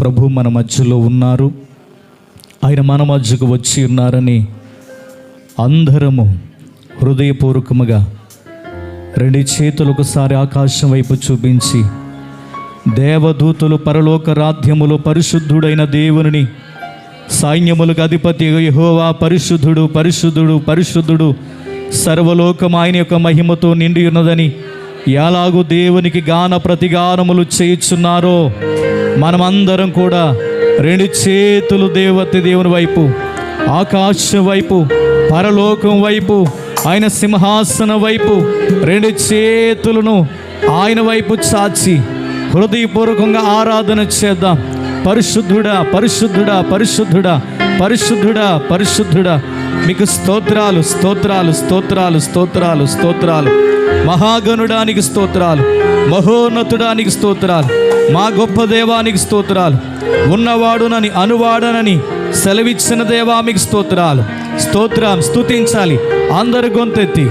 ప్రభు మన మధ్యలో ఉన్నారు. ఆయన మన మధ్యకు వచ్చి ఉన్నారని అందరము హృదయపూర్వకముగా రెండు చేతులు ఒకసారి ఆకాశం వైపు చూపించి దేవదూతులు పరలోక రాధ్యములు పరిశుద్ధుడైన దేవుని సైన్యములకు అధిపతి యహోవా పరిశుద్ధుడు పరిశుద్ధుడు పరిశుద్ధుడు సర్వలోకం ఆయన యొక్క మహిమతో నిండి ఉన్నదని ఎలాగూ దేవునికి గాన ప్రతిగానములు చేయుచున్నారో మనమందరం కూడా రెండు చేతులు దేవతి దేవుని వైపు ఆకాశం వైపు పరలోకం వైపు ఆయన సింహాసనం వైపు రెండు చేతులను ఆయన వైపు చాచి హృదయపూర్వకంగా ఆరాధన చేద్దాం. పరిశుద్ధుడా పరిశుద్ధుడా పరిశుద్ధుడా పరిశుద్ధుడా పరిశుద్ధుడా. మీకు స్తోత్రాలు స్తోత్రాలు స్తోత్రాలు స్తోత్రాలు స్తోత్రాలు. మహాగణుడానికి స్తోత్రాలు మహోన్నతుడానికి స్తోత్రాలు మా గొప్ప దేవానికి స్తోత్రాలు ఉన్నవాడునని అనువాడనని సెలవిచ్చిన దేవా మీకు స్తోత్రాలు స్తోత్రం స్తుతించాలి అందరు గొంతెత్తి.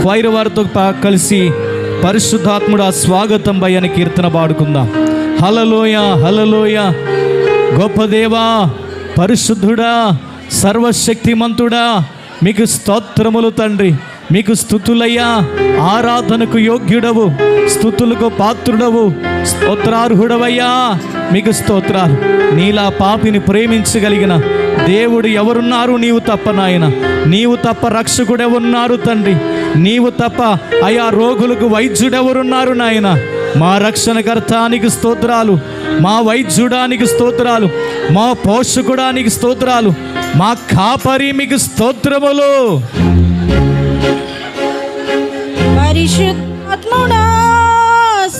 క్వైర్ వారితో కలిసి కలిసి పరిశుద్ధాత్ముడా స్వాగతం భయన కీర్తన పాడుకుందాం. హలలోయ హలలోయ గొప్ప దేవా పరిశుద్ధుడా సర్వశక్తిమంతుడా మీకు స్తోత్రములు తండ్రి. మీకు స్థుతులయ్యా ఆరాధనకు యోగ్యుడవు స్థుతులకు పాత్రుడవు స్తోత్రార్హుడవయ్యా. మీకు స్తోత్రాలు. నీలా పాపిని ప్రేమించగలిగిన దేవుడు ఎవరున్నారు? నీవు తప్ప నాయన. నీవు తప్ప రక్షకుడెవరున్నారు తండ్రి? నీవు తప్ప అయా రోగులకు వైద్యుడెవరున్నారు నాయన? మా రక్షణకర్తానికి స్తోత్రాలు. మా వైద్యుడానికి స్తోత్రాలు. మా పోషకుడానికి స్తోత్రాలు. మా కాపరి మీకు స్తోత్రములు. పరిశుద్ధాత్ముడా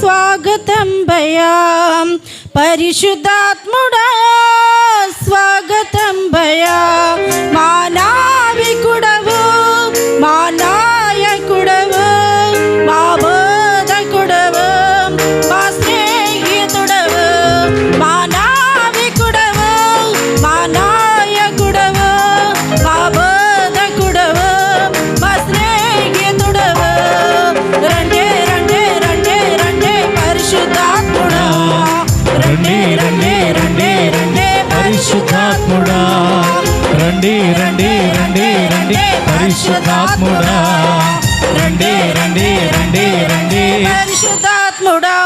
స్వాగతం భయా. పరిశుద్ధాత్ముడా స్వాగతం భయా. మా రండి రండి రండి రండి. పరిశుద్ధాత్ముడా. రండి రండి రండి రండి. పరిశుద్ధాత్ముడా.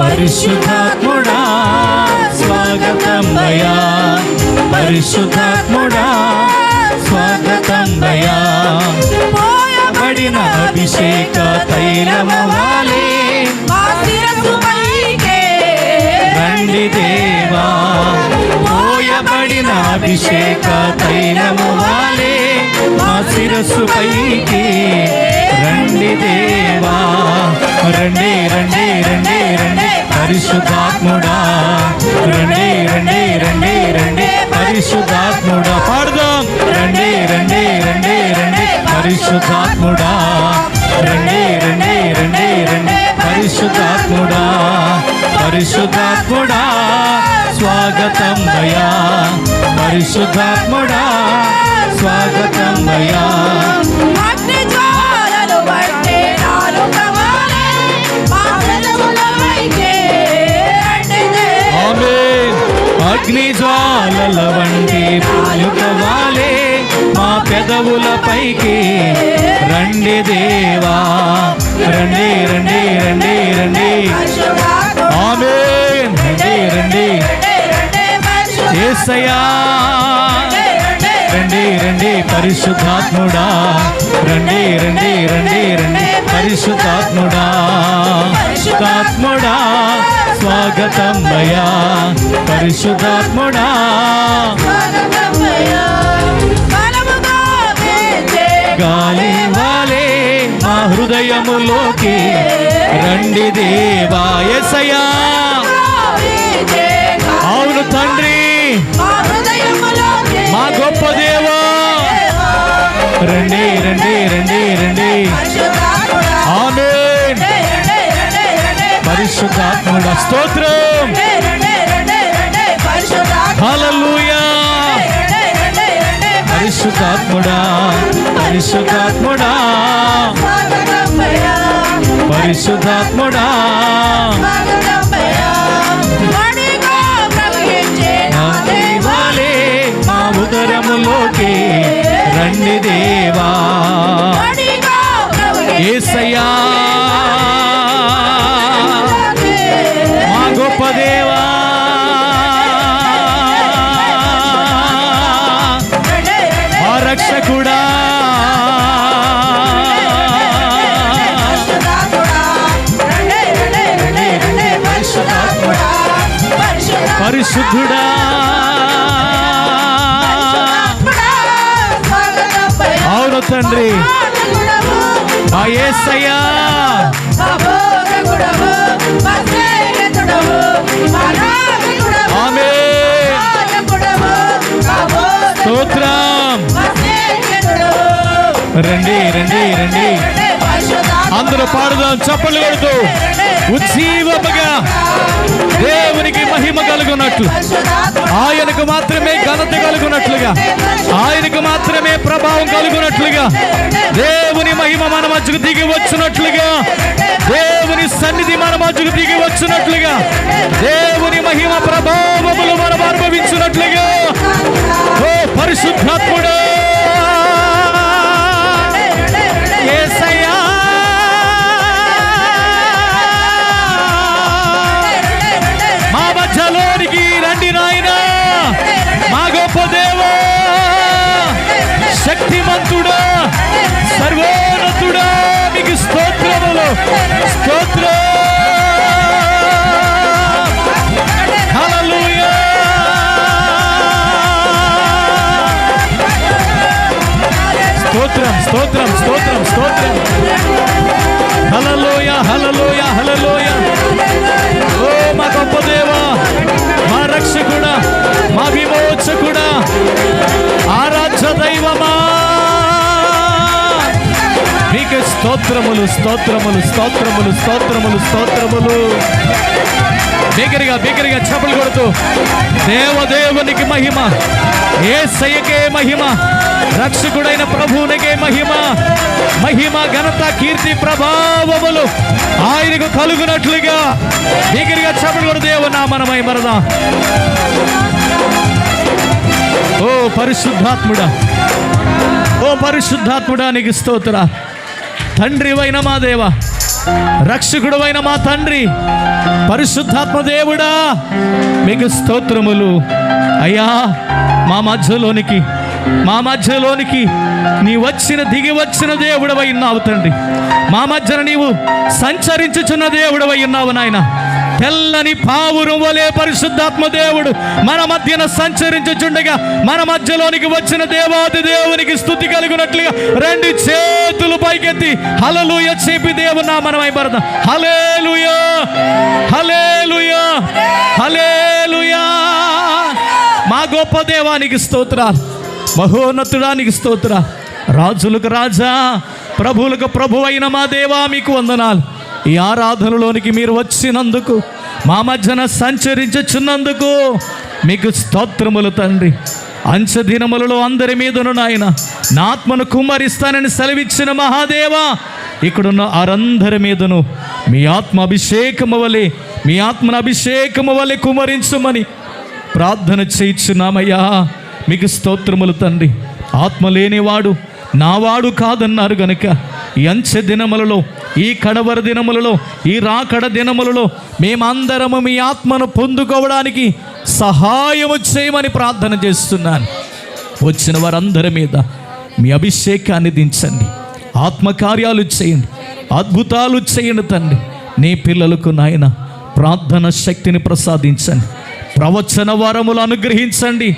పరిశుద్ధాత్ముడా. స్వాగతం భయా పరిశుద్ధాత్ముడా. స్వాగతం భయా పడిన అభిషేక తైలము వాలే. మా శిరస్సు పైకే. రండి పోయబడిన అభిషేక తైలము వాలే మా శిరస్సు పైకి రండి దేవా రండి రండి రండి రండి పరిశుద్ధాత్ముడా రండి రండి రండి రండి పరిశుద్ధాత్ముడా పాడదాం రండి రండి రండి రండి పరిశుద్ధాత్ముడా రండి రండి రండి రండి పరిశుద్ధాత్ముడా పరిశుద్ధాత్ముడా స్వాగతం భయా. పరిశుద్ధాత్ముడా స్వాగతం భయా. అగ్ని జ్వాలలు పట్టే నాలుక వాలే మా పెదవుల పైకే రండి దేవా. ఆమేన్. అగ్ని జ్వాలల వంటి పాలుకవాలే మా పెదవుల పైకి రండి దేవా. రండి రండి రండి రండి. రండి రండి, రండి, పరిశుద్ధ- రండి, రండి పరిశుద్ధాత్ముడా. రండి రండి రండి రండి పరిశుద్ధాత్ముడా. పరిశుద్ధాత్ముడా స్వాగతం భయా పరిశుద్ధాత్ముడా. గాలి వాలే మా హృదయములోకి రండి దేవాయసయా మా గొప్ప దేవా. రండి రండి రండి రండి. రండి, పరిశుద్ధాత్ముడ స్తోత్రం. రండి, పరిశుద్ధాత్ముడా పరిశుద్ధాత్ముడా. పరిశుద్ధాత్ముడా. సన్నిధికే రండి దేవా. ఏసయ్యా. మా గొప్ప దేవా. మా రక్షకుడా. పరిశుద్ధుడా. తండ్రి. మా ఏసయ్యా. ఆమె. స్తోత్రం. రండి రండి రండి. అందరూ పాడుదాం చప్పట్లు కొడుతూ. ఉజ్జీవముగా దేవునికి మహిమ కలుగునట్లు. ఆయనకు మాత్రమే ఘనత కలుగునట్లుగా. ఆయనకు మాత్రమే ప్రభావం కలుగునట్లుగా. దేవుని మహిమ మన మధ్యకు దిగి వచ్చినట్లుగా. దేవుని సన్నిధి మన మధ్యకు దిగి వచ్చినట్లుగా. దేవుని మహిమ ప్రభావములు మనం అనుభవించినట్లుగా. ఓ పరిశుద్ధాత్ముడా! స్తోత్రములు స్తోత్రములు స్తోత్రములు స్తోత్రములు స్తోత్రములు. బిగరిగా బిగరిగా చెప్పలు కొడుతూ దేవదేవునికి మహిమ ఏ సయ్యకే మహిమ రక్షకుడైన ప్రభువునికే మహిమ మహిమ ఘనత కీర్తి ప్రభావములు ఆయనకు కలుగునట్లుగా. బిగరిగా చెప్పలు కొడు దేవునా మనమై మరదా ఓ పరిశుద్ధాత్ముడా ఓ పరిశుద్ధాత్ముడా నీకు స్తోత్ర. తండ్రివైన మా దేవ రక్షకుడువైన మా తండ్రి పరిశుద్ధాత్మ దేవుడా మీకు స్తోత్రములు. అయ్యా మా మధ్యలోనికి మా మధ్యలోనికి నీ వచ్చిన దిగి వచ్చిన దేవుడవై ఉన్నావు తండ్రి. మా మధ్యన నీవు సంచరించుచున్న దేవుడవై ఉన్నావు నాయన. తెల్లని పావురం వలె పరిశుద్ధాత్మ దేవుడు మన మధ్యన సంచరించుచుండగా మన మధ్యలోనికి వచ్చిన దేవాది దేవునికి స్థుతి కలుగునట్లుగా రెండు చేతులు పైకెత్తి హలలుయ చెప్పి దేవునా మనమై పడదా హలేలుయా హలేలుయా హలేలుయా మా గొప్ప దేవానికి స్తోత్ర మహోన్నతుడానికి స్తోత్ర. రాజులకు రాజా ప్రభువులకు ప్రభు అయిన మా దేవా మీకు వందనాలు. ఈ ఆరాధనలోనికి మీరు వచ్చినందుకు మా మధ్యన సంచరించుచున్నందుకు మీకు స్తోత్రములు తండ్రి. అంచదినములలో అందరి మీదను నాయన నా ఆత్మను కుమ్మరిస్తానని సెలవిచ్చిన మహాదేవా ఇక్కడున్న వారందరి మీదను మీ ఆత్మ అభిషేకము వలె మీ ఆత్మను అభిషేకము వలె కుమరించమని ప్రార్థన చేయించున్నామయ్యా. మీకు స్తోత్రములు తండ్రి. ఆత్మ లేనివాడు నావాడు కాదన్నారు గనుక ఈ అంచె దినములలో ఈ కడవర దినములలో ఈ రాకడ దినములలో మేమందరము మీ ఆత్మను పొందుకోవడానికి సహాయము చేయమని ప్రార్థన చేస్తున్నాను. వచ్చిన వారందరి మీద మీ అభిషేకాన్ని దించండి. ఆత్మకార్యాలు చేయండి. అద్భుతాలు చేయండి తండ్రి. నీ పిల్లలకు నాయన ప్రార్థన శక్తిని ప్రసాదించండి. ప్రవచన వరములు అనుగ్రహించండి.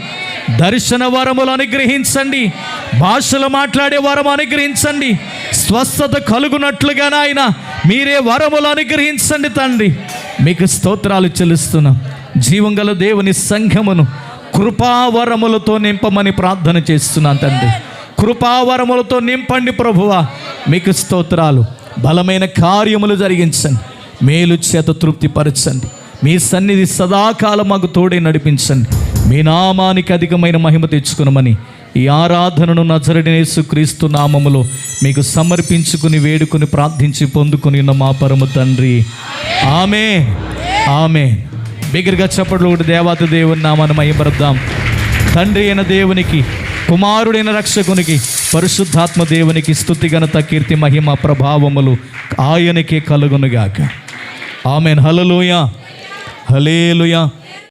దర్శన వరములు అనుగ్రహించండి. భాషలు మాట్లాడే వరం అనుగ్రహించండి. స్వస్థత కలుగునట్లుగా నాయన మీరే వరములు అనుగ్రహించండి తండ్రి. మీకు స్తోత్రాలు చెల్లిస్తున్నాం. జీవం గల దేవుని సంఘమును కృపావరములతో నింపమని ప్రార్థన చేస్తున్నాను తండ్రి. కృపావరములతో నింపండి ప్రభువా. మీకు స్తోత్రాలు. బలమైన కార్యములు జరిగించండి. మేలు చేత తృప్తిపరచండి. మీ సన్నిధి సదాకాలం మాకు తోడే నడిపించండి. మీ నామానికి అధికమైన మహిమ తెచ్చుకునమని ఈ ఆరాధనను నజరడినేసు క్రీస్తు నామములో మీకు సమర్పించుకుని వేడుకుని ప్రార్థించి పొందుకుని ఉన్న మా పరమ తండ్రి. ఆమె ఆమె బిగ్గరగా చెప్పట్లు ఒకటి దేవాత దేవుని నామాన్ని మహిమపడదాం తండ్రి అయిన దేవునికి కుమారుడైన రక్షకునికి పరిశుద్ధాత్మ దేవునికి స్థుతి ఘనత కీర్తి మహిమ ప్రభావములు ఆయనకే కలుగునుగాక. ఆమెన్. హలలోయ హలేలుయా